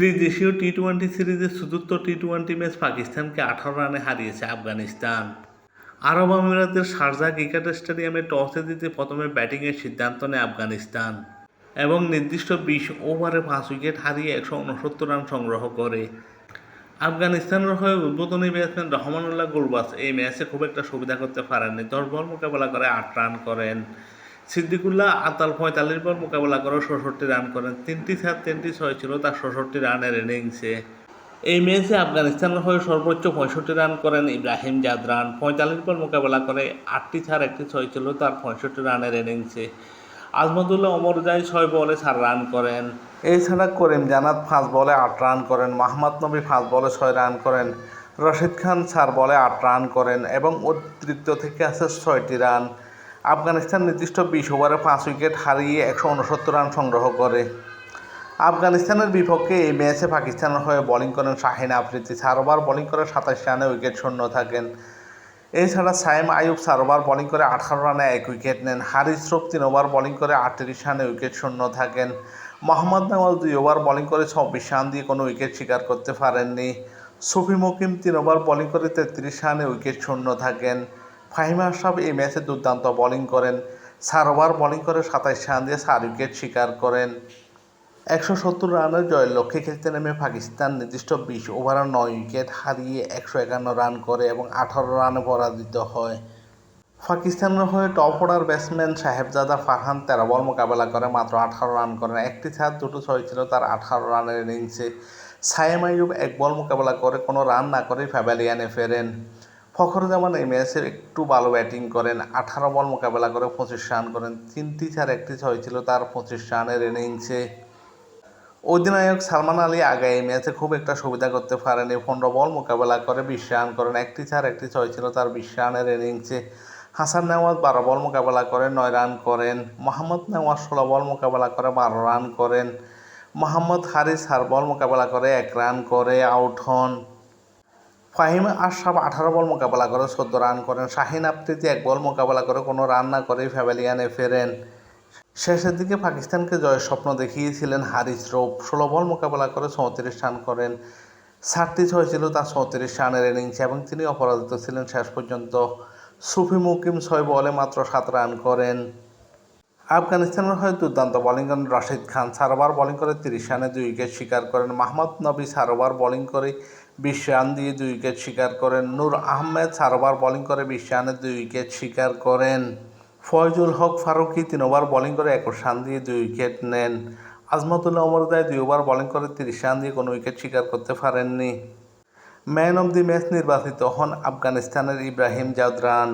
ত্রিদেশীয় T twenty সিরিজের চতুর্থ টি টোয়েন্টি ম্যাচ পাকিস্তানকে আঠারো রানে হারিয়েছে আফগানিস্তান। আরব আমিরাতের শারজা ক্রিকেট স্টেডিয়ামে টসে দিতে প্রথমে ব্যাটিংয়ের সিদ্ধান্ত নেয় আফগানিস্তান এবং নির্দিষ্ট বিশ ওভারে পাঁচ উইকেট হারিয়ে একশো উনসত্তর রান সংগ্রহ করে। আফগানিস্তানের হয়ে উদ্বোধনী ব্যাটসম্যান রহমানুল্লাহ গুরবাস এই ম্যাচে খুব একটা সুবিধা করতে পারেননি। দশ বল মোকাবেলা করে আট রান করেন। সিদ্দিকুল্লাহ আতাল পঁয়তাল্লিশ বল মোকাবেলা করে ষষট্টি রান করেন। তিনটি চার তিনটি ছয় ছিল, তার ষষট্টি রানের ইনিংসে। এই ম্যাচে আফগানিস্তানের হয়ে সর্বোচ্চ পঁয়ষট্টি রান করেন ইব্রাহিম জাদরান। পঁয়তাল্লিশ বল মোকাবেলা করে আটটি ছাড় একটি ছয় ছিল, তার পঁয়ষট্টি রানের ইনিংসে। আজমতুল্লাহ অমরজাই ছয় বলে চার রান করেন। এছাড়া করিম জানাত পাঁচ বলে আট রান করেন। মাহমদ নবী পাঁচ বলে ছয় রান করেন। রশিদ খান চার বলে আট রান করেন এবং অতিরিক্ত থেকে আছে ছয়টি রান। আফগানিস্তান নির্দিষ্ট বিশ ওভারে পাঁচ উইকেট হারিয়ে একশো উনসত্তর রান সংগ্রহ করে। আফগানিস্তানের বিপক্ষে এই ম্যাচে পাকিস্তানের হয়ে বোলিং করেন শাহিন আফ্রিদি। চার ওভার বোলিং করে সাতাশ রানে উইকেট শূন্য থাকেন। এছাড়া সাইম আয়ুব চার ওভার বোলিং করে আঠারো রানে এক উইকেট নেন। হারিস রোপ তিন ওভার বোলিং করে আটত্রিশ রানে উইকেট শূন্য থাকেন। মোহাম্মদ নাওয়াল দুই ওভার বোলিং করে চব্বিশ রান দিয়ে কোনো উইকেট শিকার করতে পারেননি। সুফি মকিম তিন ওভার বোলিং করে তেত্রিশ রানে উইকেট শূন্য থাকেন। ফাহিম আশরাফ এই ম্যাচে দুর্দান্ত বোলিং করেন। চার ওভার বোলিং করে সাতাইশ রান দিয়ে চার উইকেট শিকার করেন। একশো সত্তর রানের জয়ের লক্ষ্যে খেলতে নেমে পাকিস্তান নির্দিষ্ট বিশ ওভারে নয় উইকেট হারিয়ে একশো একান্ন রান করে এবং আঠারো রানে পরাজিত হয়। পাকিস্তানের হয়ে top order batsman Sahibzada Farhan তেরো বল মোকাবেলা করে মাত্র আঠারো রান করেন। একটি ছাড় দুটো ছয় ছিল তার আঠারো রানের ইনিংসে সায়েম আইয়ুব এক বল মোকাবেলা করে কোনো রান না করেই প্যাভিলিয়ানে ফেরেন। ফখরুজ্জামান এই ম্যাচে একটু ভালো ব্যাটিং করেন, আঠারো বল মোকাবেলা করে পঁচিশ রান করেন তিনটি ছাড় একটি ছয় ছিল তার পঁচিশ রানের ইনিংসে অধিনায়ক সালমান আলী আগে এই ম্যাচে খুব একটা সুবিধা করতে পারেনি, পনেরো বল মোকাবেলা করে বিশ রান করেন একটি ছাড় একটি ছয় ছিল তার বিশ রানের ইনিংসে হাসান নেওয়াজ বারো বল মোকাবেলা করে, নয় রান করেন। মোহাম্মদ নেওয়াজ ষোলো বল মোকাবেলা করে, বারো রান করেন। মোহাম্মদ হারিস হার বল মোকাবেলা করে, এক রান করে, আউট হন। ফাহিম আশরাফ আঠারো বল মোকাবেলা করে, চোদ্দ রান করেন। শাহিন আফ্রিদি এক বল মোকাবেলা করে, কোনো রান না করেই প্যাভিলিয়ানে ফেরেন। শেষের দিকে পাকিস্তানকে জয়ের স্বপ্ন দেখিয়েছিলেন হারিস রোপ ষোলো বল মোকাবেলা করে চৌত্রিশ রান করেন। ষাটটি ছয় ছিল তার চৌত্রিশ রানের ইনিংস এবং তিনি অপরাজিত ছিলেন শেষ পর্যন্ত। সুফি মুকিম ছয় বলে মাত্র সাত রান করেন। আফগানিস্তানের হয়ে দুর্দান্ত বোলিং করেন রশিদ খান চার ওভার বোলিং করে তিরিশ রানে দুই উইকেট শিকার করেন মাহমদ নবী চার ওভার বোলিং করে বিশ রান দিয়ে দুই উইকেট শিকার করেন নূর আহমেদ চার ওভার বোলিং করে বিশ রানে দুই উইকেট শিকার করেন। ফয়জুল হক ফারুকি তিন ওভার বোলিং করে একুশ রান দিয়ে দুই উইকেট নেন। আজমতুল্লাহ অমরদায় দুই ওভার বোলিং করে তিরিশ রান দিয়ে কোনো উইকেট শিকার করতে পারেননি। ম্যান অব দি ম্যাচ নির্বাচিত হন আফগানিস্তানের ইব্রাহিম জাদরান।